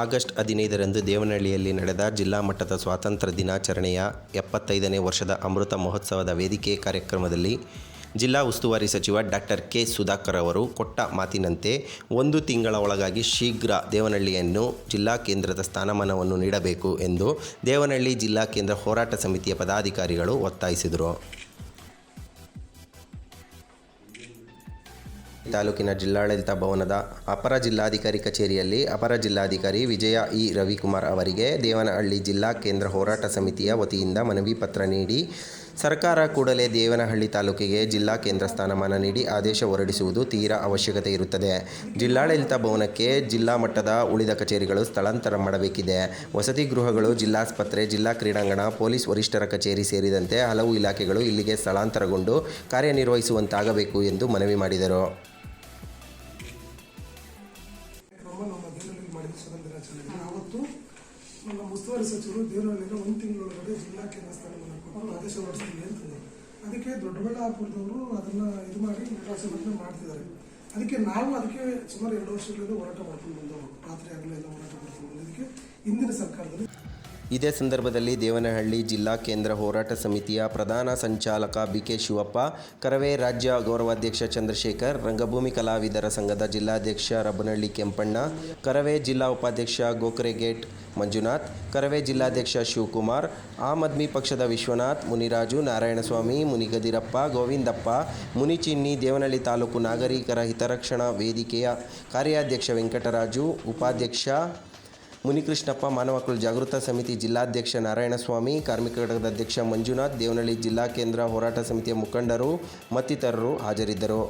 August ಹದಿನೈದರಂದು ದೇವನಹಳ್ಳಿಯಲ್ಲಿ ನಡೆದ ಜಿಲ್ಲಾ ಮಟ್ಟದ ಸ್ವಾತಂತ್ರ್ಯ ದಿನಾಚರಣೆಯ ಎಪ್ಪತ್ತೈದನೇ ವರ್ಷದ ಅಮೃತ ಮಹೋತ್ಸವದ ವೇದಿಕೆ ಕಾರ್ಯಕ್ರಮದಲ್ಲಿ ಜಿಲ್ಲಾ ಉಸ್ತುವಾರಿ ಸಚಿವ ಡಾಕ್ಟರ್ ಕೆ ಸುಧಾಕರ್ ಅವರು ಕೊಟ್ಟ ಮಾತಿನಂತೆ ಒಂದು ತಿಂಗಳ ಒಳಗಾಗಿ ಶೀಘ್ರ ದೇವನಹಳ್ಳಿಯನ್ನು ಜಿಲ್ಲಾ ಕೇಂದ್ರದ ಸ್ಥಾನಮಾನವನ್ನು ನೀಡಬೇಕು ಎಂದು ದೇವನಹಳ್ಳಿ ಜಿಲ್ಲಾ ಕೇಂದ್ರ ಹೋರಾಟ ಸಮಿತಿಯ ಪದಾಧಿಕಾರಿಗಳು ಒತ್ತಾಯಿಸಿದರು. ತಾಲೂಕಿನ ಜಿಲ್ಲಾಡಳಿತ ಭವನದ ಅಪರ ಜಿಲ್ಲಾಧಿಕಾರಿ ಕಚೇರಿಯಲ್ಲಿ ಅಪರ ಜಿಲ್ಲಾಧಿಕಾರಿ ವಿಜಯ ಇ ರವಿಕುಮಾರ್ ಅವರಿಗೆ ದೇವನಹಳ್ಳಿ ಜಿಲ್ಲಾ ಕೇಂದ್ರ ಹೋರಾಟ ಸಮಿತಿಯ ವತಿಯಿಂದ ಮನವಿ ಪತ್ರ ನೀಡಿ ಸರ್ಕಾರ ಕೂಡಲೇ ದೇವನಹಳ್ಳಿ ತಾಲೂಕಿಗೆ ಜಿಲ್ಲಾ ಕೇಂದ್ರ ಸ್ಥಾನಮಾನ ನೀಡಿ ಆದೇಶ ಹೊರಡಿಸುವುದು ತೀರಾ ಅವಶ್ಯಕತೆ ಇರುತ್ತದೆ. ಜಿಲ್ಲಾಡಳಿತ ಭವನಕ್ಕೆ ಜಿಲ್ಲಾ ಮಟ್ಟದ ಉಳಿದ ಕಚೇರಿಗಳು ಸ್ಥಳಾಂತರ ಮಾಡಬೇಕಿದೆ. ವಸತಿ ಗೃಹಗಳು, ಜಿಲ್ಲಾಸ್ಪತ್ರೆ, ಜಿಲ್ಲಾ ಕ್ರೀಡಾಂಗಣ, ಪೊಲೀಸ್ ವರಿಷ್ಠರ ಕಚೇರಿ ಸೇರಿದಂತೆ ಹಲವು ಇಲಾಖೆಗಳು ಇಲ್ಲಿಗೆ ಸ್ಥಳಾಂತರಗೊಂಡು ಕಾರ್ಯನಿರ್ವಹಿಸುವಂತಾಗಬೇಕು ಎಂದು ಮನವಿ ಮಾಡಿದರು. ದೇವನಹಳ್ಳಿ ಮಾಡಿದ ಸ್ವಾತಂತ್ರ್ಯ ದಿನಾಚರಣೆಗೆ ಆವತ್ತು ನಮ್ಮ ಉಸ್ತುವಾರಿ ಸಚಿವರು ದೇವನಹಳ್ಳಿನ ಒಂದು ತಿಂಗಳೊಳಗಡೆ ಜಿಲ್ಲಾ ಕೇಂದ್ರ ಸ್ಥಾನವನ್ನು ಕೊಟ್ಟು ಆದೇಶ ಹೊರಡಿಸ್ತೀವಿ ಅಂತಂದರು ಅದಕ್ಕೆ ದೊಡ್ಡಬಳ್ಳಾಪುರದವರು ಅದನ್ನು ಇದು ಮಾಡಿ ನಿರ್ವಾಸನೆ ಮಾಡ್ತಿದ್ದಾರೆ. ಅದಕ್ಕೆ ನಾವು ಅದಕ್ಕೆ ಸುಮಾರು ಎರಡು ವರ್ಷಗಳಿಂದ ಹೋರಾಟ ಮಾಡ್ಕೊಂಡು ಬಂದವರು. ರಾತ್ರಿ ಎಲ್ಲ ಹೋರಾಟ ಮಾಡ್ಕೊಂಡು ಅದಕ್ಕೆ ಹಿಂದಿನ ಸರ್ಕಾರದಲ್ಲಿ ಇದೇ ಸಂದರ್ಭದಲ್ಲಿ ದೇವನಹಳ್ಳಿ ಜಿಲ್ಲಾ ಕೇಂದ್ರ ಹೋರಾಟ ಸಮಿತಿಯ ಪ್ರಧಾನ ಸಂಚಾಲಕ ಬಿಕೆ ಶಿವಪ್ಪ, ಕರವೇ ರಾಜ್ಯ ಗೌರವಾಧ್ಯಕ್ಷ ಚಂದ್ರಶೇಖರ್, ರಂಗಭೂಮಿ ಕಲಾವಿದರ ಸಂಘದ ಜಿಲ್ಲಾಧ್ಯಕ್ಷ ರಬ್ಬನಹಳ್ಳಿ ಕೆಂಪಣ್ಣ, ಕರವೇ ಜಿಲ್ಲಾ ಉಪಾಧ್ಯಕ್ಷ ಗೋಕರೆಗೇಟ್ ಮಂಜುನಾಥ್, ಕರವೇ ಜಿಲ್ಲಾಧ್ಯಕ್ಷ ಶಿವಕುಮಾರ್, ಆಮ್ ಆದ್ಮಿ ಪಕ್ಷದ ವಿಶ್ವನಾಥ್, ಮುನಿರಾಜು, ನಾರಾಯಣಸ್ವಾಮಿ, ಮುನಿಗದಿರಪ್ಪ, ಗೋವಿಂದಪ್ಪ ಮುನಿಚಿನ್ನಿ ದೇವನಹಳ್ಳಿ ತಾಲೂಕು ನಾಗರಿಕರ ಹಿತರಕ್ಷಣಾ ವೇದಿಕೆಯ ಕಾರ್ಯಾಧ್ಯಕ್ಷ ವೆಂಕಟರಾಜು, ಉಪಾಧ್ಯಕ್ಷ ಮುನಿಕೃಷ್ಣಪ್ಪ, ಮಾನವ ಹಕ್ಕುಗಳ ಜಾಗೃತ ಸಮಿತಿ ಜಿಲ್ಲಾಧ್ಯಕ್ಷ ನಾರಾಯಣಸ್ವಾಮಿ, ಕಾರ್ಮಿಕ ಘಟಕದ ಅಧ್ಯಕ್ಷ ಮಂಜುನಾಥ್, ದೇವನಹಳ್ಳಿ ಜಿಲ್ಲಾ ಕೇಂದ್ರ ಹೋರಾಟ ಸಮಿತಿಯ ಮುಖಂಡರು ಮತ್ತಿತರರು ಹಾಜರಿದ್ದರು.